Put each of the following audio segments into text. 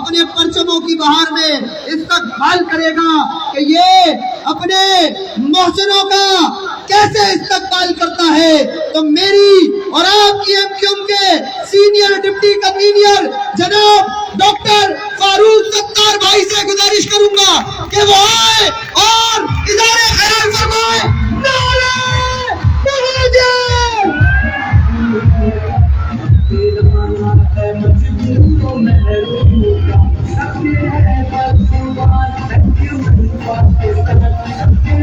अपने परचमों की बहार में इस्तकबाल करेगा कि ये अपने मोहसिनों का कैसे इस्तकबाल करता है? तो मेरी और आपकी एमक्यूएम के सीनियर डिप्टी कन्वीनियर जनाब डॉक्टर फारूक सत्तार भाई से गुजारिश करूँगा कि वो आए और इधारे ख्याल फरमाए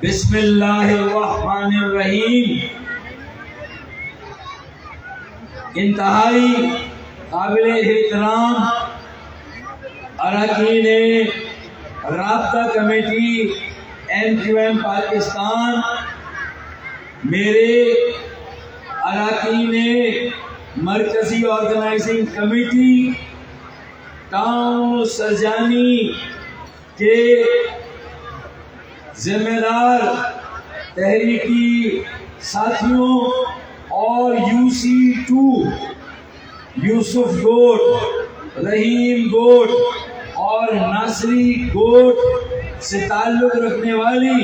बिस्मिल्लाहिर्रहमानिर्रहीम। इंतहाई काबिल एहतराम अरकान रबता committee M Q M Pakistan, मेरे अरकान मरकजी ऑर्गेनाइजिंग कमेटी, टाउन सरजानी के जिम्मेदार तहरीकी साथियों और यूसी टू यूसुफ गोट रहीम गोट और नासरी गोट से ताल्लुक़ रखने वाली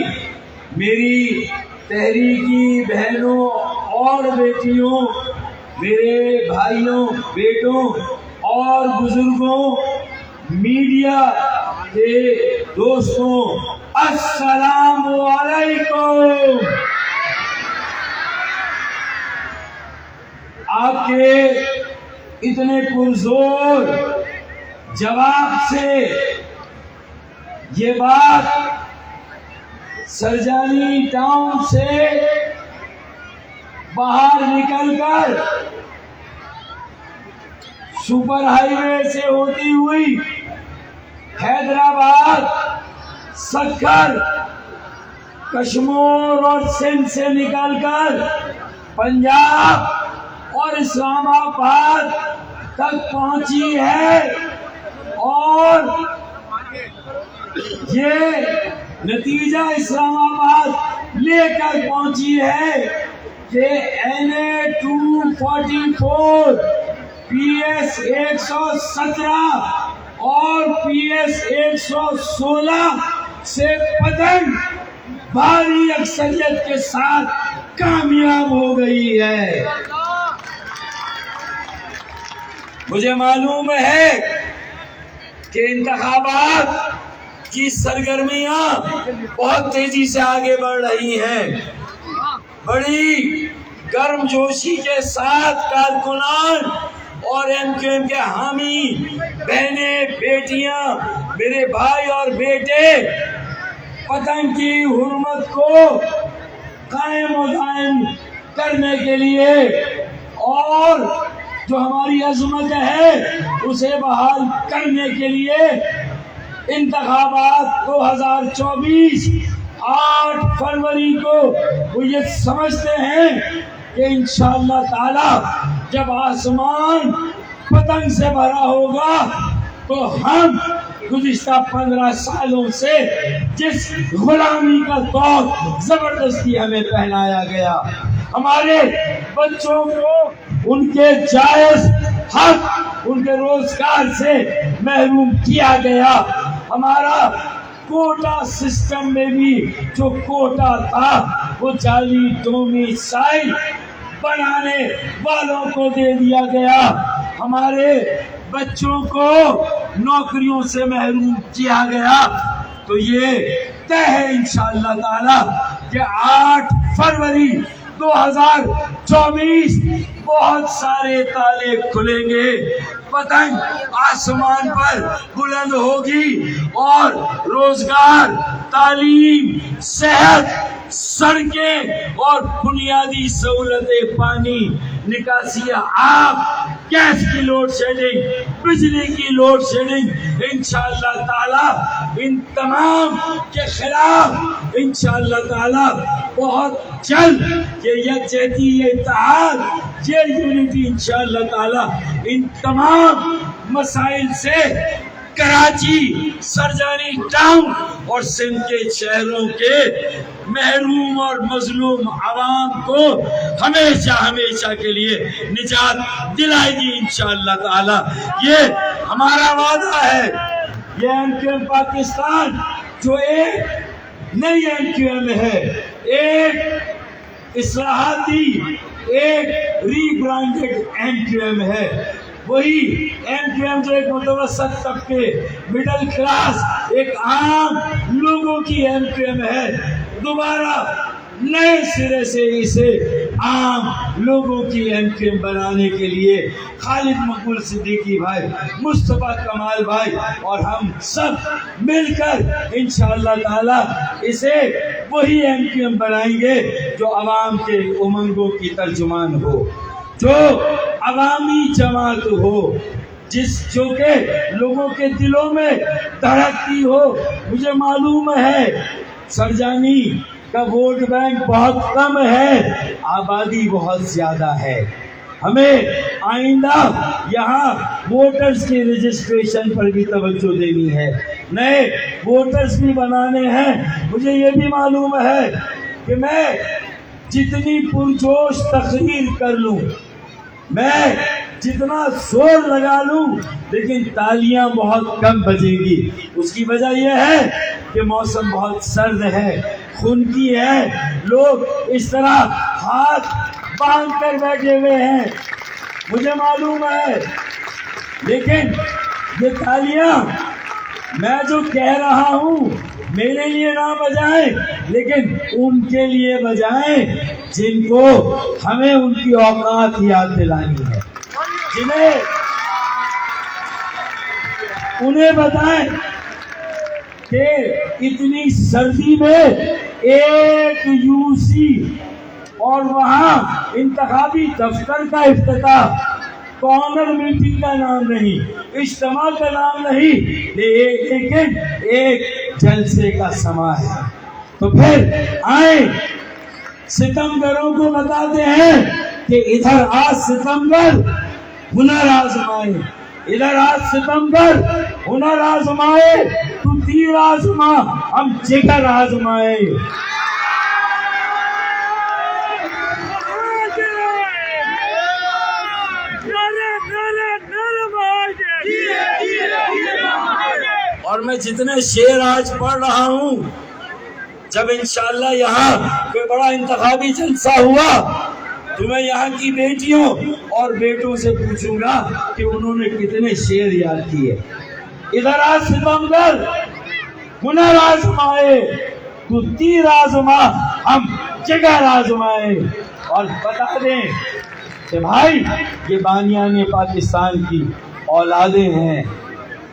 मेरी तहरीकी बहनों और बेटियों, मेरे भाइयों, बेटों और बुज़ुर्गों, मीडिया के दोस्तों अस्सलाम वालेकुम आपके इतने पुरजोर जवाब से ये बात सरजानी टाउन से बाहर निकलकर सुपर हाईवे से होती हुई हैदराबाद सक्कर कश्मीर और सिंध से निकलकर पंजाब और इस्लामाबाद तक पहुँची है। और ये नतीजा इस्लामाबाद लेकर पहुँची है कि N A two forty four P S एक सौ सत्रह और पी एस एक सौ सोलह से पतंग भारी अक्सरियत के साथ कामयाब हो गई है। मुझे मालूम है कि इंतखाबात की सरगर्मियाँ बहुत तेज़ी से आगे बढ़ रही हैं। बड़ी गर्मजोशी के साथ कारकुनान और एम क्यू एम के हामी, बहने, बेटियाँ मेरे भाई और बेटे, पतंग की हुरमत को कायम दायम करने के लिए और जो हमारी अजमत है, उसे बहाल करने के लिए इंतखाबात 2024 आठ फरवरी को वो ये समझते हैं कि इंशाअल्लाह ताला जब आसमान पतंग से भरा होगा तो हम गुजश्ता पंद्रह सालों से जिस गुलामी का दौर ज़बरदस्ती हमें पहनाया गया, हमारे बच्चों को उनके जायज़ हक, उनके रोज़गार से महरूम किया गया। हमारा कोटा सिस्टम में भी जो कोटा था, वो जाली डोमी साइड बनाने वालों को दे दिया गया। हमारे बच्चों को नौकरियों से महरूम किया गया। तो ये तय है इंशाअल्लाह ताला कि 8 फरवरी 2024 बहुत सारे ताले खुलेंगे। पतंग आसमान पर बुलंद होगी और रोज़गार, तालीम, सेहत सड़कें और बुनियादी सहूलतें, पानी निकासी आप गैस की लोड शेडिंग, बिजली की लोड शेडिंग इंशाअल्लाह ताला, इन तमाम के खिलाफ इंशाअल्लाह ताला बहुत जल्द ये यकजहती ये इत्तेहाद, ये यूनिटी इंशाअल्लाह ताला, इन तमाम मसाइल से कराची, सरजानी टाउन और सिंध के शहरों के महरूम और मजलूम आवाम को हमेशा हमेशा के लिए निजात दिलाएगी इंशाअल्लाह ताला। ये हमारा वादा है। ये एम पाकिस्तान, जो एक नई एम क्यू एम है, एक इसराहती एक रीब्रांडेड एम है। वही एम क्यू एम जो एक मुतवसत तबके मिडिल क्लास एक आम लोगों की एम क्यू एम है। दोबारा नए सिरे से इसे आम लोगों की एम क्यू एम बनाने के लिए खालिद मकबूल सिद्दीकी भाई, मुस्तफ़ा कमाल भाई और हम सब मिलकर इन ताला इसे वही एम क्यू एम बनाएँगे जो आवाम के उमंगों की तर्जुमान हो। जो अवामी जमात हो, जिस जो के लोगों के दिलों में धड़कती हो, मुझे मालूम है, सरजानी, का वोट बैंक बहुत कम है, आबादी बहुत ज़्यादा है। हमें आइंदा यहाँ वोटर्स के रजिस्ट्रेशन पर भी तवज्जो देनी है। नए वोटर्स भी बनाने हैं, मुझे ये भी मालूम है कि मैं जितनी पुरजोश तकरीर कर लूँ मैं जितना शोर लगा लूँ, लेकिन तालियाँ बहुत कम बजेगी। उसकी वजह यह है कि मौसम बहुत सर्द है खून की है। लोग इस तरह हाथ बाँध कर बैठे हुए हैं। मुझे मालूम है। लेकिन ये तालियाँ, मैं जो कह रहा हूँ मेरे लिए ना बजाए, लेकिन उनके लिए बजाए जिनको हमें उनकी औकात याद दिलानी है। जिन्हें उन्हें बताएँ कि इतनी सर्दी में एक यूसी और वहाँ इंतखाबी दफ्तर का इफ्तः कॉर्नर मीटिंग का नाम नहीं, इज्तम का नाम नहीं लेकिन एक जलसे का समा है। तो फिर आए। सितमगरों को बताते हैं कि इधर आज सितमगर हुनर आजमाए। इधर आज सितमगर हुनर आजमाए। तू तीर आजमा, हम जिगर आजमाए। और मैं जितने शेर आज पढ़ रहा हूँ, जब इंशाल्लाह यहाँ कोई बड़ा इंतखाबी जलसा हुआ तो मैं यहाँ की बेटियों और बेटों से पूछूँगा कि उन्होंने कितने शेर याद किए। इधर आज सितमगर हुनर आजमाए तू तीर हम जगह आजमाए और बता दें कि भाई, ये बानिया ने पाकिस्तान की औलादे हैं।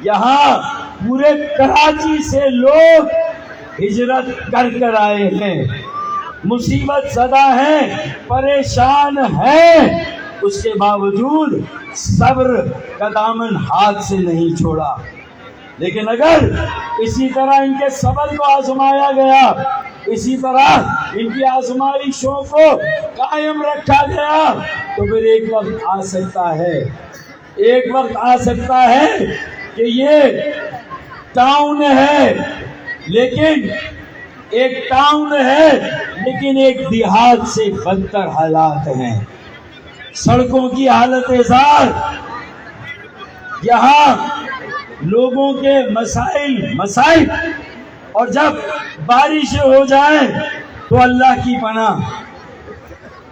यहाँ पूरे कराची से लोग हिजरत कर कर आए हैं। मुसीबत सदा है, परेशान है। उसके बावजूद सब्र का दामन हाथ से नहीं छोड़ा। लेकिन अगर इसी तरह इनके सबर को आजमाया गया, इसी तरह इनकी आजमाइशों को कायम रखा गया तो फिर एक वक्त आ सकता है। एक वक्त आ सकता है कि ये टाउन है। लेकिन एक टाउन है, लेकिन एक देहात से बदतर हालात हैं। सड़कों की हालत जार यहाँ लोगों के मसाइल मसाइल, और जब बारिश हो जाए तो अल्लाह की पना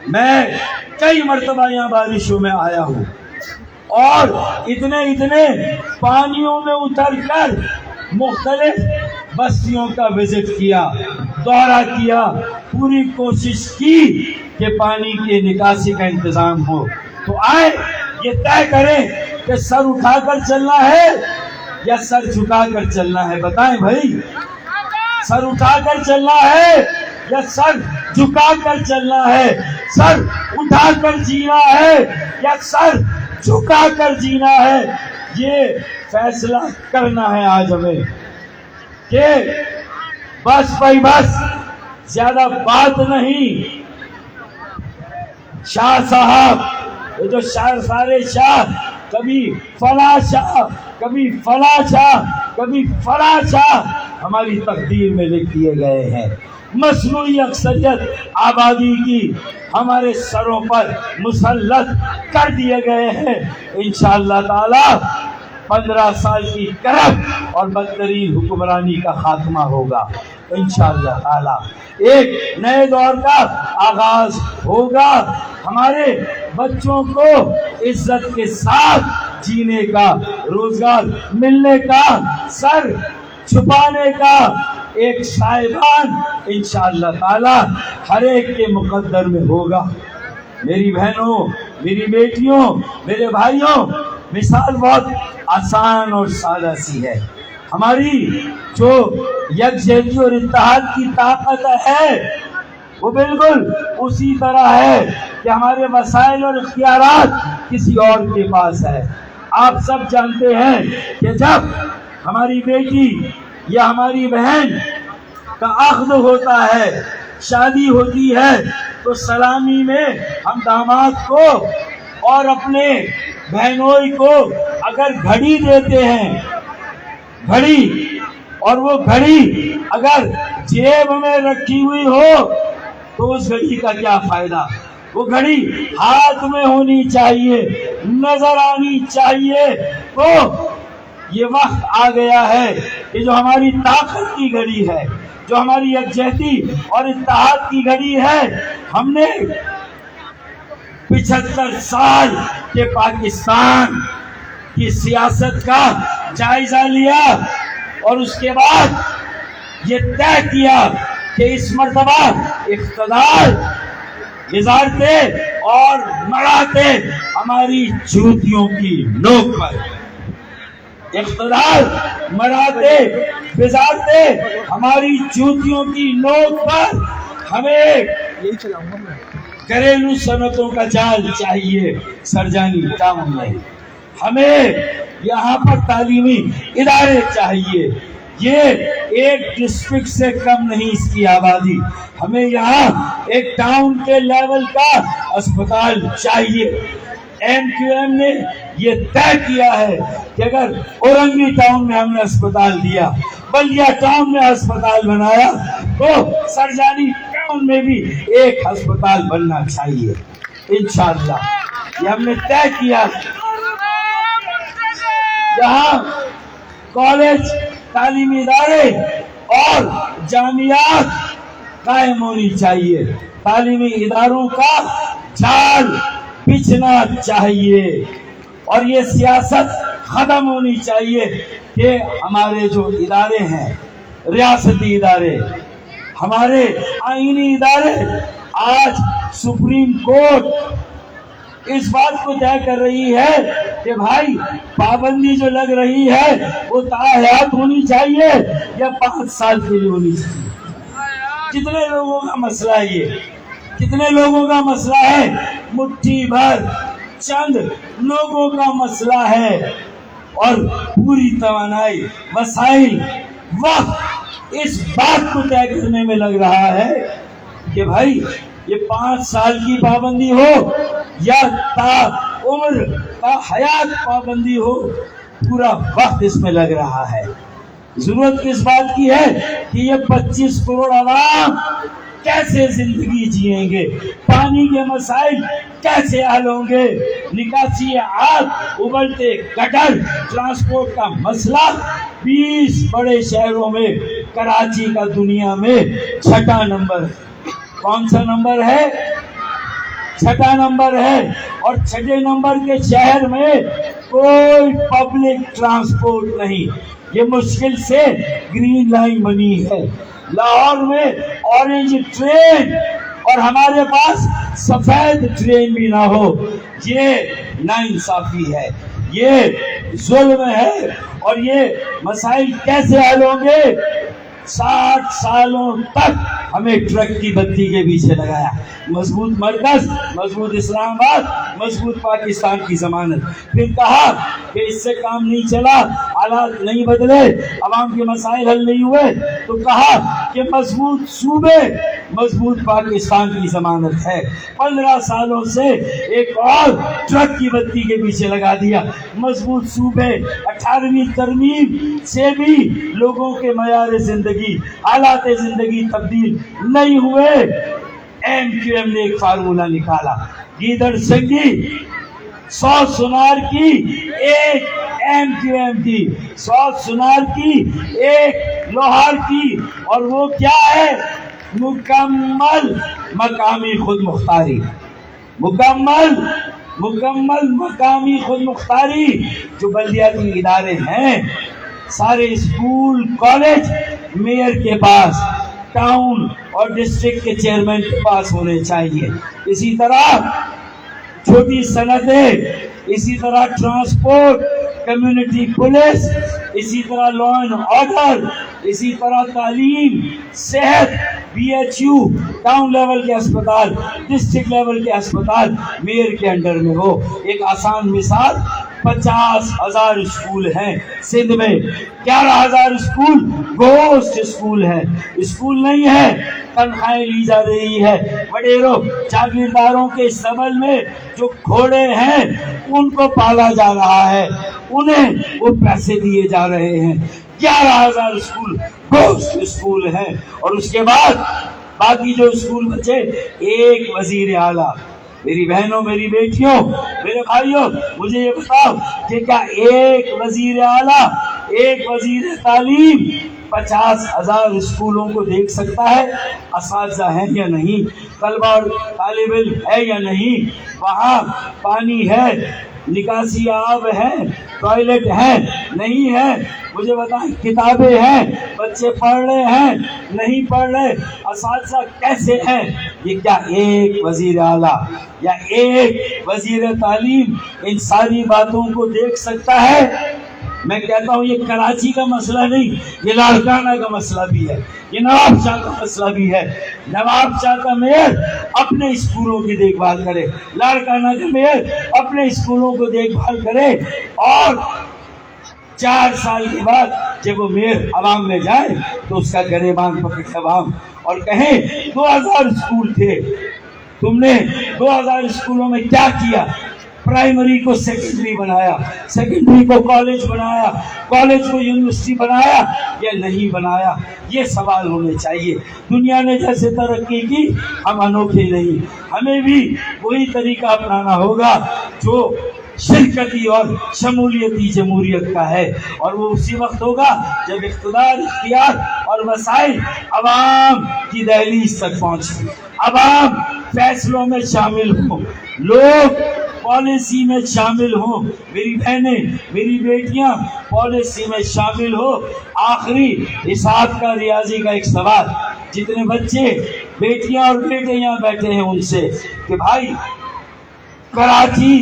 मैं कई मरतबा यहाँ बारिशों में आया हूँ। और इतने इतने पानियों में उतर कर मुख्तलिफ़ बस्तियों का विज़िट किया, दौरा किया, पूरी कोशिश की कि पानी की निकासी का इंतज़ाम हो। तो आए, ये तय करें कि सर उठाकर चलना है या सर झुकाकर चलना है। बताएँ भाई, सर उठाकर चलना है या सर झुकाकर चलना है? सर उठाकर जीना है या सर झुकाकर जीना है? ये फैसला करना है आज हमें। कि बस भाई, बस। ज़्यादा बात नहीं। शाह साहब, ये जो शाह, सारे शाह, कभी फला शाह, कभी फला शाह, कभी फला शाह, हमारी तकदीर में लिख दिए गए हैं। मसनू अक्सरियत आबादी की हमारे सरों पर मुसलत कर दिए गए हैं। इन ताला पंद्रह साल की करप और बदतरीन हुक्मरानी का खात्मा होगा। इन ताला। एक नए दौर का आगाज़ होगा। हमारे बच्चों को इज़्ज़त के साथ जीने का, रोज़गार मिलने का, सर छुपाने का एक साहिबान इन ताला हर एक के मुकद्दर में होगा। मेरी बहनों, मेरी बेटियों, मेरे भाइयों मिसाल बहुत आसान और सादा सी है। हमारी जो यकजहती और इतिहाद की ताकत है, वो बिल्कुल उसी तरह है कि हमारे वसाइल और इख्तियार किसी और के पास है। आप सब जानते हैं कि जब हमारी बेटी या हमारी बहन का अख्द होता है, शादी होती है तो सलामी में हम दामाद को और अपने बहनोई को अगर घड़ी देते हैं, घड़ी, और वो घड़ी अगर जेब में रखी हुई हो तो उस घड़ी का क्या फ़ायदा? वो घड़ी हाथ में होनी चाहिए, नज़र आनी चाहिए। तो ये वक्त आ गया है कि जो हमारी ताकत की घड़ी है, जो हमारी यकजहती और इतिहाद की घड़ी है, हमने पिछहत्तर साल के पाकिस्तान की सियासत का जायजा लिया और उसके बाद ये तय किया कि इस मरतबा इकतदार गुजारते और मराते हमारी जूतियों की नोक पर। इकतदार मराते गुजारते हमारी जूतियों की नोक पर हमें घरेलू सनतों का जाल चाहिए, सरजानी टाउन में हमें यहाँ पर तालीमी इदारे चाहिए। ये एक डिस्ट्रिक्ट से कम नहीं इसकी आबादी। हमें यहाँ एक टाउन के लेवल का अस्पताल चाहिए। एम क्यू एम ने ये तय किया है कि अगर औरंगी टाउन में हमने अस्पताल दिया, बलिया टाउन में अस्पताल बनाया तो सरजानी टाउन में भी एक अस्पताल बनना चाहिए। इंशाल्लाह। ये हमने तय किया। जहाँ कॉलेज, तालीमी इदारे और जामियात कायम होनी चाहिए। तालीमी इदारों का जाल बिछना चाहिए और ये सियासत खत्म होनी चाहिए कि हमारे जो इदारे हैं, रियासती इदारे हमारे आईनी इदारे आज सुप्रीम कोर्ट इस बात को तय कर रही है कि भाई, पाबंदी जो लग रही है, वो ताहयात होनी चाहिए या पाँच साल के लिए होनी चाहिए? कितने लोगों का मसला है ये? कितने लोगों का मसला है? मुट्ठी भर, चंद लोगों का मसला है। और पूरी तवानाई वसाइल वक्त इस बात को तय करने में लग रहा है कि भाई, ये पाँच साल की पाबंदी हो या ता उम्र का हयात पाबंदी हो, पूरा वक्त इसमें लग रहा है। ज़रूरत किस बात की है कि ये 25 करोड़ आवाम कैसे ज़िंदगी जिएँगे? पानी के मसाइल कैसे हल होंगे? निकासी आग उबलते गटर, ट्रांसपोर्ट का मसला 20 बड़े शहरों में, कराची का दुनिया में छठा नंबर। कौन सा नंबर है? छठा नंबर है। और छठे नंबर के शहर में कोई पब्लिक ट्रांसपोर्ट नहीं। ये मुश्किल से ग्रीन लाइन बनी है। लाहौर में ऑरेंज ट्रेन और हमारे पास सफ़ेद ट्रेन भी ना हो। ये नाइंसाफी है। ये जुल्म है और ये मसाइल कैसे हल होंगे? साठ सालों तक हमें ट्रक की बत्ती के पीछे लगाया। मज़बूत मरकज, मज़बूत इस्लामाबाद, मज़बूत पाकिस्तान की जमानत। फिर कहा कि इससे काम नहीं चला, हालात नहीं बदले, आवाम के मसाइल हल नहीं हुए। तो कहा कि मज़बूत सूबे मज़बूत पाकिस्तान की जमानत है। पंद्रह सालों से एक और ट्रक की बत्ती के पीछे लगा दिया। मज़बूत सूबे अठारहवीं तरमीम से भी लोगों के मैार ज़िंदगी, हालात ज़िंदगी तब्दील नहीं हुए। एम क्यू एम ने एक फार्मूला निकाला। गीदड़ संगी, सौ सुनार की एक एम क्यू एम की सौ सुनार की एक लोहार की और वो क्या है? मुकम्मल मकामी खुद मुख्तारी। मुकम्मल मुकम्मल मकामी खुद मुख्तारी जो बल्दियाती इदारे हैं। सारे स्कूल, कॉलेज, मेयर के पास, टाउन और डिस्ट्रिक्ट के चेयरमैन के पास होने चाहिए। इसी तरह छोटी सनतें इसी तरह ट्रांसपोर्ट, कम्युनिटी पुलिस, इसी तरह लॉ एंड ऑर्डर इसी तरह तालीम, सेहत B H U town level के अस्पताल डिस्ट्रिक्ट लेवल के अस्पताल मेयर के अंडर में हो। एक आसान मिसाल, पचास हज़ार स्कूल हैं सिंध में। ग्यारह हज़ार स्कूल गोस्ट स्कूल है। स्कूल नहीं है, तनख्वाहें ली जा रही है। वडेरों, जागीरदारों के समल में जो घोड़े हैं, उनको पाला जा रहा है। उन्हें वो पैसे दिए जा रहे हैं। ग्यारह हज़ार स्कूल गोस्ट स्कूल हैं। और उसके बाद, बाकी जो स्कूल बचे, एक वज़ीर आला। मेरी बहनों, मेरी बेटियों, मेरे भाइयों, मुझे ये बताओ कि क्या एक वज़ीर आला, एक वज़ीर तालीम पचास हज़ार स्कूलों को देख सकता है? इस है या नहीं? तलबा और तालब है या नहीं? वहाँ पानी है, निकासी आब है। टॉयलेट है, नहीं है। मुझे बताएँ, किताबें हैं, बच्चे पढ़ रहे हैं, नहीं पढ़ रहे। इस कैसे हैं? ये क्या एक वज़ीर आला, या एक वज़ीर तालीम इन सारी बातों को देख सकता है? मैं कहता हूँ, ये कराची का मसला नहीं, ये लाड़काना का मसला भी है, ये नवाब शाह का मसला भी है। नवाब शाह का मेयर अपने स्कूलों की देखभाल करे, लाड़काना का मेयर अपने स्कूलों को देखभाल करे, और चार साल के बाद जब वो मेयर आवाम में जाए तो उसका गरेबान पकड़ अवाम, और कहे, दो हज़ार स्कूल थे, तुमने दो हज़ार स्कूलों में क्या किया? प्राइमरी को सेकेंडरी बनाया, सेकेंडरी को कॉलेज बनाया, कॉलेज को यूनिवर्सिटी बनाया, या नहीं बनाया। ये सवाल होने चाहिए। दुनिया ने जैसे तरक्की की, हम अनोखे नहीं। हमें भी वही तरीका अपनाना होगा, जो शिरकती और शमूलियती जमहूरियत का है। और वो उसी वक्त होगा, जब इकतदार, इख्तियार और वसाइल आवाम की दहलीज तक पहुँचे आवाम फैसलों में शामिल हो। लोग पॉलिसी में शामिल हो। मेरी बहनें, मेरी बेटियाँ, पॉलिसी में शामिल हो। आखिरी हिसाब का रियाजी का एक सवाल। जितने बच्चे, बेटियाँ और बेटे यहाँ बैठे हैं उनसे कि भाई, कराची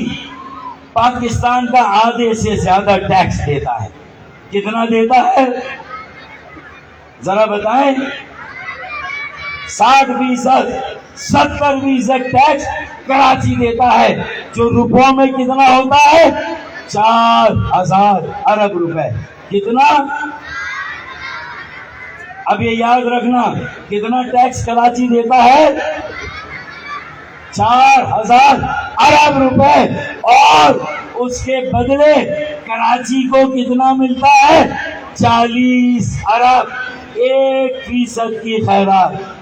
पाकिस्तान का आधे से ज़्यादा टैक्स देता है। कितना देता है? जरा बताएँ। साठ फ़ीसद। सत्तर फ़ीसद टैक्स कराची देता है। जो रुपयों में कितना होता है? चार हज़ार अरब रुपए। कितना? अब ये याद रखना, कितना टैक्स कराची देता है? चार हज़ार अरब रुपए। और उसके बदले कराची को कितना मिलता है? चालीस अरब। एक फ़ीसद की खैरात।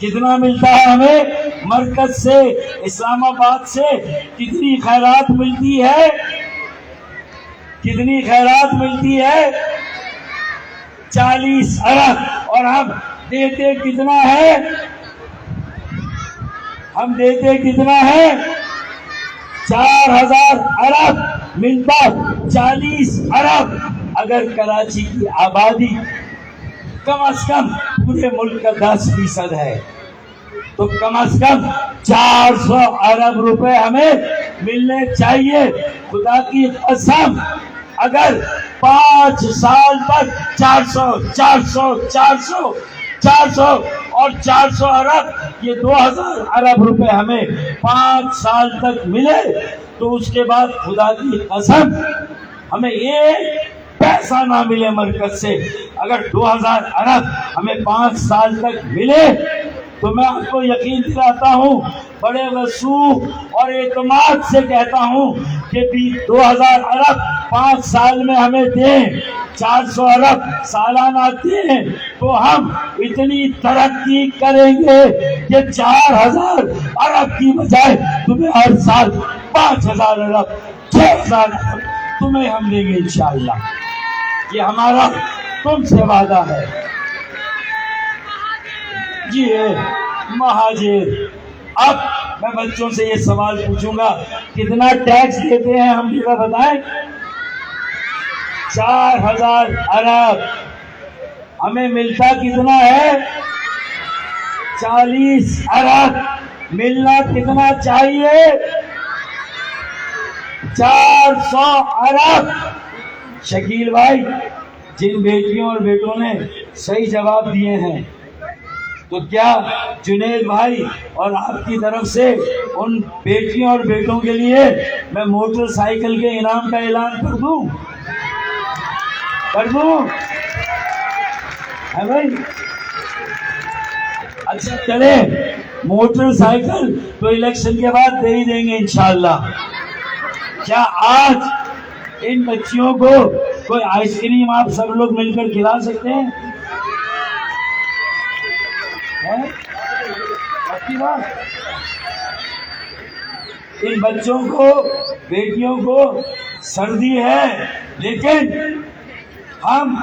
कितना मिलता है हमें? मरकज से, इस्लामाबाद से कितनी खैरात मिलती है? कितनी खैरात मिलती है? चालीस अरब। और हम देते कितना है? हम देते कितना है? चार हज़ार अरब। मिलता चालीस अरब। अगर कराची की आबादी कम अज कम पूरे मुल्क का दस फ़ीसद है। तो कम अज कम चार सौ अरब रुपए हमें मिलने चाहिए। खुदा की कसम, अगर पाँच साल तक 400 400 400 400 और 400 अरब, ये 2000 अरब रुपए हमें पाँच साल तक मिले तो उसके बाद खुदा की कसम, हमें एक पैसा ना मिले मरकज से। अगर 2000 अरब हमें पाँच साल तक मिले तो मैं आपको यकीन दिलाता हूँ, बड़े वसूख और एतमाद से कहता हूँ कि भी 2000 अरब पाँच साल में हमें दें 400 अरब सालाना दें तो हम इतनी तरक्की करेंगे कि 4000 अरब की बजाय तुम्हें हर साल 5000 अरब 6000 अरब तुम्हें हम देंगे इंशाल्लाह। ये हमारा तुमसे वादा है। जी है महाजिर, अब मैं बच्चों से ये सवाल पूछूँगा, कितना टैक्स देते हैं हम जरा बताएँ? चार हज़ार अरब। हमें मिलता कितना है? चालीस अरब। मिलना कितना चाहिए? चार सौ अरब। शकील भाई, जिन बेटियों और बेटों ने सही जवाब दिए हैं तो क्या जुनेद भाई और आपकी तरफ़ से उन बेटियों और बेटों के लिए मैं मोटरसाइकिल के इनाम का ऐलान कर दूँ? कर दूँ? है भाई? अच्छा चले। मोटरसाइकिल तो इलेक्शन के बाद दे ही देंगे, इंशाल्लाह। क्या आज इन बच्चियों को कोई आइसक्रीम आप सब लोग मिलकर खिला सकते हैं है? इन बच्चों को, बेटियों को सर्दी है, लेकिन हम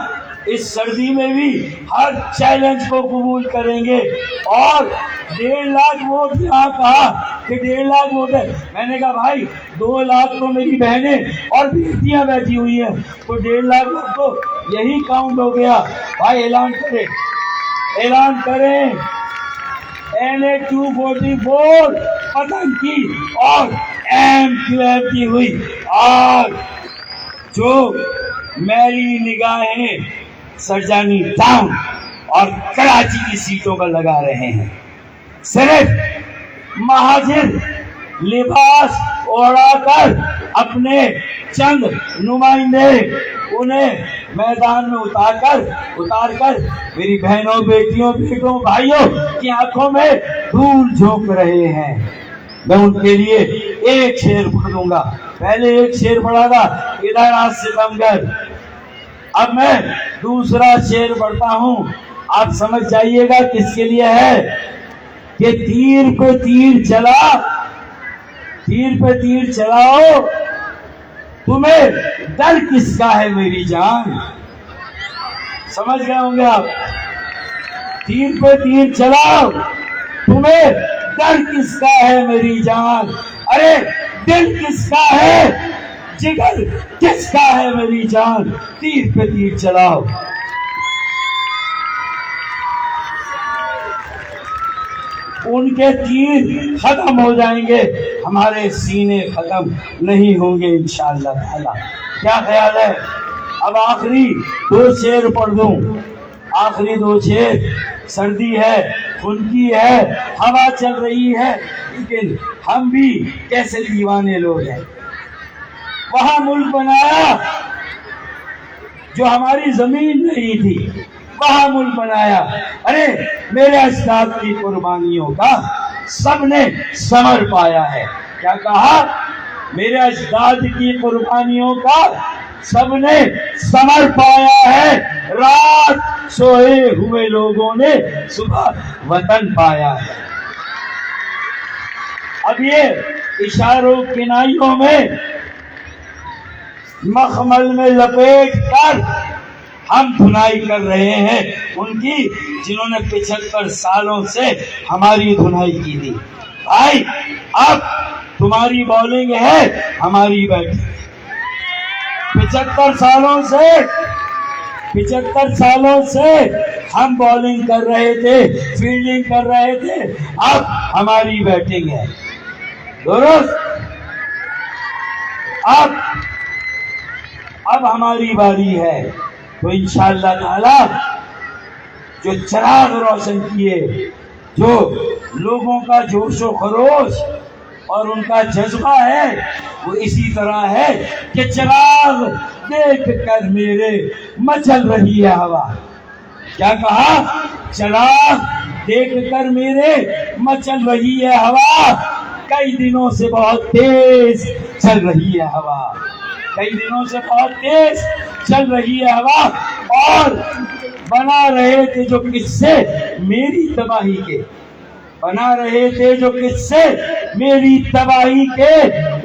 इस सर्दी में भी हर चैलेंज को कबूल करेंगे। और डेढ़ लाख वोट यहाँ कहा कि डेढ़ लाख वोट है। मैंने कहा, भाई, दो लाख तो मेरी बहनें और बेटियाँ बैठी हुई हैं। तो डेढ़ लाख वोट तो यही काउंट हो गया। भाई, ऐलान करें। ऐलान करें। N A two forty four पतंग की और एम क्लेव की हुई। और जो मेरी निगाहें सरजानी टाउन और कराची की सीटों पर लगा रहे हैं। सिर्फ़ महाजिर, लिबास ओढ़ाकर अपने चंद नुमाइंदे उन्हें मैदान में उतारकर उतारकर मेरी बहनों, बेटियों, बेटों, भाइयों की आँखों में धूल झोंक रहे हैं। मैं उनके लिए एक शेर पढ़ दूँगा पहले एक शेर पढ़ा था, इधर आज सितमगर अब मैं दूसरा शेर पढ़ता हूँ। आप समझ जाइएगा किसके लिए है। कि तीर पे तीर चला, तीर पे तीर चलाओ, तुम्हें डर किसका है मेरी जान? समझ गए होंगे आप? तीर पे तीर चलाओ, तुम्हें डर किसका है मेरी जान? अरे दिल किसका है? जिगर किसका है मेरी जान? तीर पे तीर चलाओ। उनके तीर खत्म हो जाएँगे। हमारे सीने खत्म नहीं होंगे इंशाअल्लाह ताला। क्या ख्याल है? अब आखिरी दो शेर पढ़ दूँ। आखिरी दो शेर। सर्दी है उनकी है, हवा चल रही है, लेकिन हम भी कैसे दीवाने लोग हैं? वहाँ मुल्क बनाया जो हमारी ज़मीन नहीं थी, वहाँ मुल्क बनाया। अरे, मेरे अजदाद की कुर्बानियों का सबने समर पाया है। क्या कहा? मेरे अजदाद की कुर्बानियों का सबने समर पाया है। रात सोए हुए लोगों ने सुबह वतन पाया है। अब ये इशारों, किनाइयों में मखमल में लपेट कर हम धुनाई कर रहे हैं उनकी, जिन्होंने पिछहत्तर सालों से हमारी धुनाई की थी। भाई, अब तुम्हारी बॉलिंग है, हमारी बैटिंग। पिछहत्तर सालों से, पिछहत्तर सालों से हम बॉलिंग कर रहे थे, फील्डिंग कर रहे थे, अब हमारी बैटिंग है। दुरुस्त अब अब हमारी बारी है। तो इंशाअल्लाह ताला जो चराग रोशन किए, जो लोगों का जोशो खरोश और उनका जज्बा है, वो इसी तरह है कि चिराग देख कर मेरे मचल रही है हवा। क्या कहा? चराग देख कर मेरे मचल रही है हवा। कई दिनों से बहुत तेज चल रही है हवा। कई दिनों से बहुत तेज चल रही है हवा और बना रहे थे जो किस्से? मेरी तबाही के। बना रहे थे जो किस्से? मेरी तबाही के।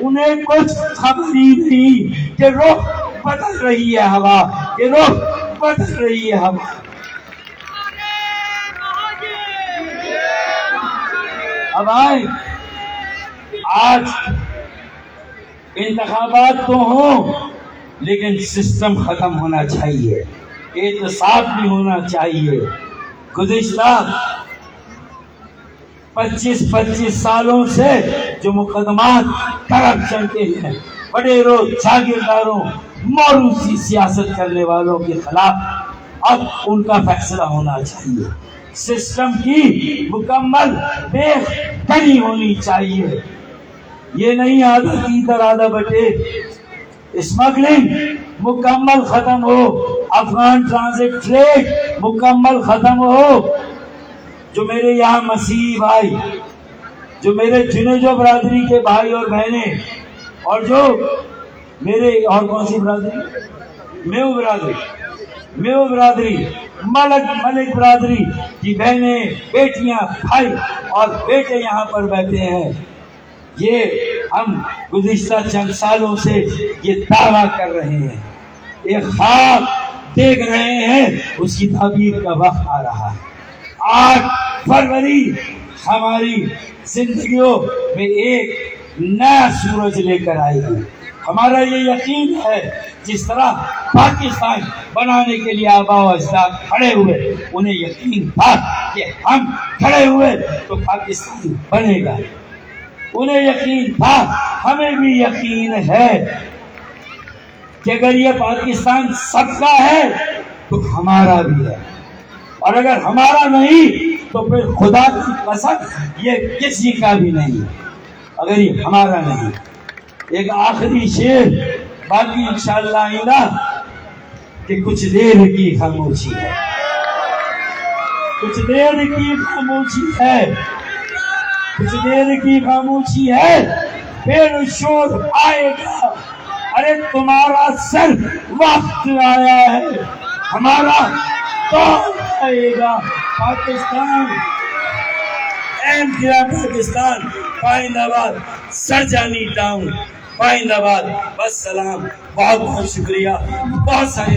उन्हें कुछ खबर नहीं कि रुख बदल रही है हवा, कि रुख बदल रही है हवा। अब आए। आज इंतखाबात तो हो, लेकिन सिस्टम खत्म होना चाहिए। एहतसाब भी होना चाहिए। गुजशत 25-25 सालों से जो मुकदमात करप्शन के हैं, बड़े रोज जागीरदारों, मौरूसी सियासत करने वालों के खिलाफ अब उनका फैसला होना चाहिए। सिस्टम की मुकम्मल बेखनी होनी चाहिए। ये नहीं आधा की तरह बटे। स्मगलिंग मुकम्मल खत्म हो। अफगान ट्रांसिट ट्रेड मुकम्मल खत्म हो। जो मेरे यहाँ मसीह भाई, जो मेरे चुने जो बरादरी के भाई और बहने, और जो मेरे और कौन सी बरादरी? मेव बरादरी। मेव बरादरी, मलक, मलिक बरादरी की बहने, बेटियाँ, भाई और बेटे यहाँ पर बैठे हैं। ये हम गुजशत चंद सालों से ये दावा कर रहे हैं। एक ख्वाब देख रहे हैं, उसकी ताबीर का वक्त आ रहा है। आठ फरवरी हमारी जिंदगियों में एक नया सूरज लेकर आएगी हमारा ये यकीन है, जिस तरह पाकिस्तान बनाने के लिए आबा अजदाद खड़े हुए, उन्हें यकीन था कि हम खड़े हुए तो पाकिस्तान बनेगा। उन्हें यकीन था, हमें भी यकीन है। कि अगर ये पाकिस्तान सबका है तो हमारा भी है। और अगर हमारा नहीं तो फिर खुदा की कसम, ये किसी का भी नहीं। अगर ये हमारा नहीं। एक आखिरी शेर, बाकी इंशाल्लाह आइंदा कि कुछ देर की खामोशी है। कुछ देर की खामोशी है। देर की खामोशी है। फिर शोर आएगा। अरे तुम्हारा सर वक्त आया है। हमारा कौन आएगा। पाकिस्तान पाकिस्तान पाइंदाबाद सरजानी टाउन पाइंदाबाद बस सलाम। बहुत बहुत शुक्रिया। बहुत सारे